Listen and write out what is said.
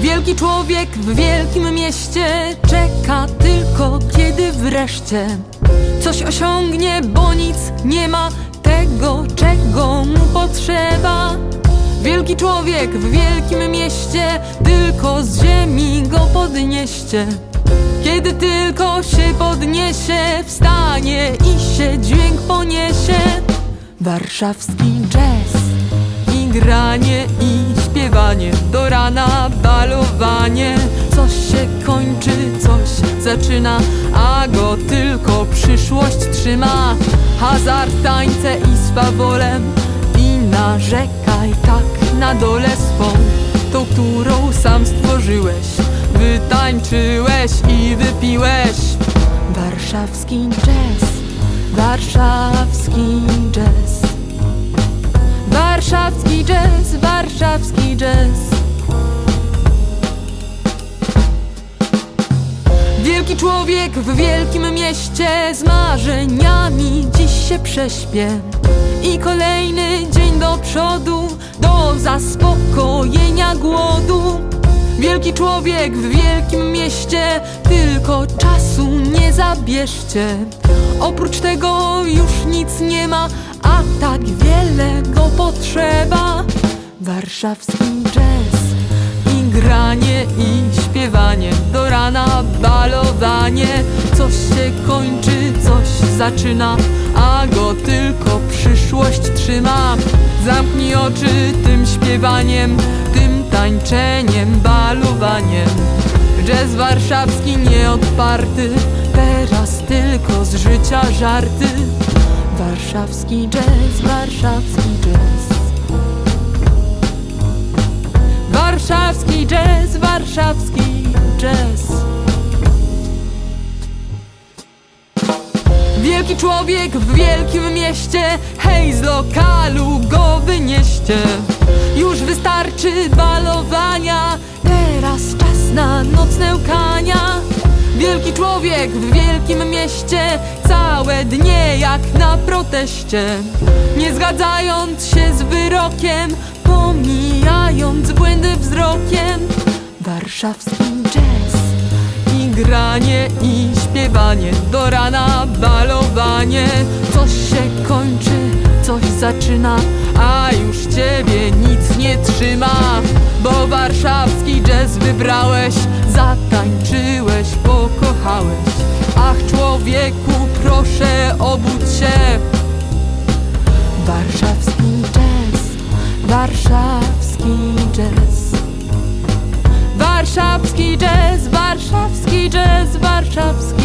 Wielki człowiek w wielkim mieście czeka tylko kiedy wreszcie coś osiągnie, bo nic nie ma tego, czego mu potrzeba. Wielki człowiek w wielkim mieście tylko z ziemi go podnieście. Kiedy tylko się podniesie, wstanie i się dźwięk poniesie. Warszawski jazz i granie i śpiewanie do rana balowanie. Coś się kończy, coś zaczyna, a go tylko przyszłość trzyma. Hazard, tańce i swawolem i narzekaj tak na dole swą, tą którą sam stworzyłeś, wytańczyłeś i wypiłeś. Warszawski jazz, warszawski jazz. Warszawski jazz, warszawski jazz. Wielki człowiek w wielkim mieście z marzeniami dziś się prześpie. I kolejny dzień do przodu, do zaspokojenia głodu. Wielki człowiek w wielkim mieście, tylko czasu nie zabierzcie. Oprócz tego już nic nie ma, a tak wiele go potrzeba. Warszawski jazz i granie i śpiewanie do rana balowanie. Coś się kończy, coś zaczyna, a go tylko przyszłość trzyma. Zamknij oczy tym śpiewaniem, tym tańczeniem, balowaniem. Jazz warszawski nieodparty, teraz tylko z życia żarty. Warszawski jazz, warszawski warszawski jazz. Wielki człowiek w wielkim mieście, hej z lokalu go wynieście. Już wystarczy balowania, teraz czas na nocne łkania. Wielki człowiek w wielkim mieście, całe dnie jak na proteście. Nie zgadzając się z wyrokiem, pomijając błędy wzrokiem. Warszawski jazz i granie i śpiewanie do rana balowanie. Coś się kończy, coś zaczyna, a już ciebie nic nie trzyma. Bo warszawski jazz wybrałeś, zatańczyłeś, pokochałeś. Ach człowieku, proszę obudź się. Warszawski jazz, warszawski jazz, warszawski